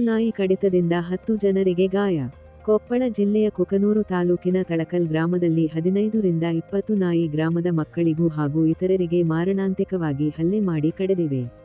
ನಾಯಿ ಕಡಿತದಿಂದ ಹತ್ತು ಜನರಿಗೆ ಗಾಯ. ಕೊಪ್ಪಳ ಜಿಲ್ಲೆಯ ಕುಕನೂರು ತಾಲೂಕಿನ ತಳಕಲ್ ಗ್ರಾಮದಲ್ಲಿ ಹದಿನೈದರಿಂದ ಇಪ್ಪತ್ತು ನಾಯಿ ಗ್ರಾಮದ ಮಕ್ಕಳಿಗೂ ಹಾಗೂ ಇತರರಿಗೆ ಮಾರಣಾಂತಿಕವಾಗಿ ಹಲ್ಲೆ ಮಾಡಿ ಕಡೆದಿವೆ.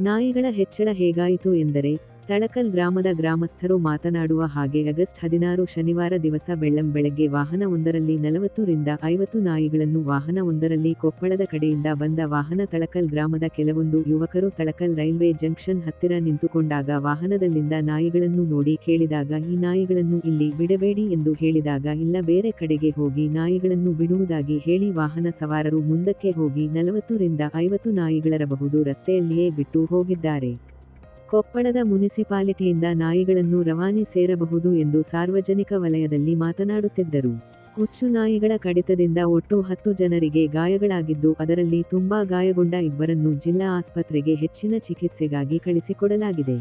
ನಾಯಿಗಳ ಹೆಚ್ಚಳ ಹೇಗಾಯಿತು ಎಂದರೆ ತಳಕಲ್ ಗ್ರಾಮದ ಗ್ರಾಮಸ್ಥರು ಮಾತನಾಡುವ ಹಾಗೆ ಆಗಸ್ಟ್ ಹದಿನಾರು ಶನಿವಾರ ದಿವಸ ಬೆಳ್ಳಂ ಬೆಳಗ್ಗೆ ವಾಹನವೊಂದರಲ್ಲಿ ನಲವತ್ತರಿಂದ ನಲವತ್ತು ರಿಂದ ಐವತ್ತು ನಾಯಿಗಳನ್ನು ವಾಹನವೊಂದರಲ್ಲಿ ಕೊಪ್ಪಳದ ಕಡೆಯಿಂದ ಬಂದ ವಾಹನ ತಳಕಲ್ ಗ್ರಾಮದ ಕೆಲವೊಂದು ಯುವಕರು ತಳಕಲ್ ರೈಲ್ವೆ ಜಂಕ್ಷನ್ ಹತ್ತಿರ ನಿಂತುಕೊಂಡಾಗ ವಾಹನದಲ್ಲಿಂದ ನಾಯಿಗಳನ್ನು ನೋಡಿ ಕೇಳಿದಾಗ, ಈ ನಾಯಿಗಳನ್ನು ಇಲ್ಲಿ ಬಿಡಬೇಡಿ ಎಂದು ಹೇಳಿದಾಗ, ಇಲ್ಲ, ಬೇರೆ ಕಡೆಗೆ ಹೋಗಿ ನಾಯಿಗಳನ್ನು ಬಿಡುವುದಾಗಿ ಹೇಳಿ ವಾಹನ ಸವಾರರು ಮುಂದಕ್ಕೆ ಹೋಗಿ ನಲವತ್ತು ರಿಂದ ಐವತ್ತು ನಾಯಿಗಳರಬಹುದು ರಸ್ತೆಯಲ್ಲಿಯೇ ಬಿಟ್ಟು ಹೋಗಿದ್ದಾರೆ. ಕೊಪ್ಪಳದ ಮುನಿಸಿಪಾಲಿಟಿಯಿಂದ ನಾಯಿಗಳನ್ನು ರವಾನೆ ಸೇರಬಹುದು ಎಂದು ಸಾರ್ವಜನಿಕ ವಲಯದಲ್ಲಿ ಮಾತನಾಡುತ್ತಿದ್ದರು. ಹುಚ್ಚು ನಾಯಿಗಳ ಕಡಿತದಿಂದ ಒಟ್ಟು ಹತ್ತು ಜನರಿಗೆ ಗಾಯಗಳಾಗಿದ್ದು ಅದರಲ್ಲಿ ತುಂಬಾ ಗಾಯಗೊಂಡ ಇಬ್ಬರನ್ನು ಜಿಲ್ಲಾ ಆಸ್ಪತ್ರೆಗೆ ಹೆಚ್ಚಿನ ಚಿಕಿತ್ಸೆಗಾಗಿ ಕಳಿಸಿಕೊಡಲಾಗಿದೆ.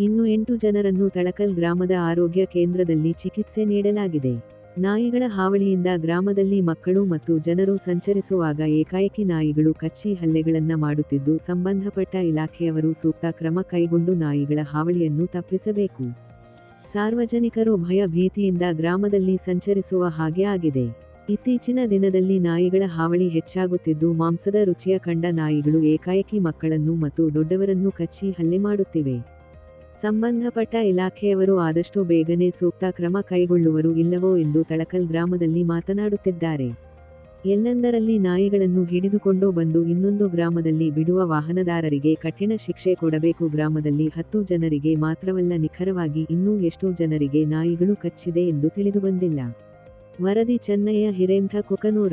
ಇನ್ನು ಎಂಟು ಜನರನ್ನು ತಳಕಲ್ ಗ್ರಾಮದ ಆರೋಗ್ಯ ಕೇಂದ್ರದಲ್ಲಿ ಚಿಕಿತ್ಸೆ ನೀಡಲಾಗಿದೆ. ನಾಯಿಗಳ ಹಾವಳಿಯಿಂದ ಗ್ರಾಮದಲ್ಲಿ ಮಕ್ಕಳು ಮತ್ತು ಜನರು ಸಂಚರಿಸುವಾಗ ಏಕಾಏಕಿ ನಾಯಿಗಳು ಕಚ್ಚಿ ಹಲ್ಲೆಗಳನ್ನ ಮಾಡುತ್ತಿದ್ದು, ಸಂಬಂಧಪಟ್ಟ ಇಲಾಖೆಯವರು ಸೂಕ್ತ ಕ್ರಮ ಕೈಗೊಂಡು ನಾಯಿಗಳ ಹಾವಳಿಯನ್ನು ತಪ್ಪಿಸಬೇಕು. ಸಾರ್ವಜನಿಕರು ಭಯ ಭೀತಿಯಿಂದ ಗ್ರಾಮದಲ್ಲಿ ಸಂಚರಿಸುವ ಹಾಗೆ ಆಗಿದೆ. ಇತ್ತೀಚಿನ ದಿನದಲ್ಲಿ ನಾಯಿಗಳ ಹಾವಳಿ ಹೆಚ್ಚಾಗುತ್ತಿದ್ದು, ಮಾಂಸದ ರುಚಿಯ ಕಂಡ ನಾಯಿಗಳು ಏಕಾಏಕಿ ಮಕ್ಕಳನ್ನು ಮತ್ತು ದೊಡ್ಡವರನ್ನು ಕಚ್ಚಿ ಹಲ್ಲೆ ಮಾಡುತ್ತಿವೆ. ಸಂಬಂಧಪಟ್ಟ ಇಲಾಖೆಯವರು ಆದಷ್ಟು ಬೇಗನೆ ಸೂಕ್ತ ಕ್ರಮ ಕೈಗೊಳ್ಳುವರು ಇಲ್ಲವೋ ಎಂದು ತಳಕಲ್ ಗ್ರಾಮದಲ್ಲಿ ಮಾತನಾಡುತ್ತಿದ್ದಾರೆ. ಎಲ್ಲೆಂದರಲ್ಲಿ ನಾಯಿಗಳನ್ನು ಹಿಡಿದುಕೊಂಡು ಬಂದು ಇನ್ನೊಂದು ಗ್ರಾಮದಲ್ಲಿ ಬಿಡುವ ವಾಹನದಾರರಿಗೆ ಕಠಿಣ ಶಿಕ್ಷೆ ಕೊಡಬೇಕು. ಗ್ರಾಮದಲ್ಲಿ ಹತ್ತು ಜನರಿಗೆ ಮಾತ್ರವಲ್ಲ, ನಿಖರವಾಗಿ ಇನ್ನೂ ಎಷ್ಟು ಜನರಿಗೆ ನಾಯಿಗಳು ಕಚ್ಚಿದೆ ಎಂದು ತಿಳಿದುಬಂದಿಲ್ಲ. ವರದಿ ಚೆನ್ನಯ್ಯ ಹಿರೇಂಠ ಕುಕನೂರ.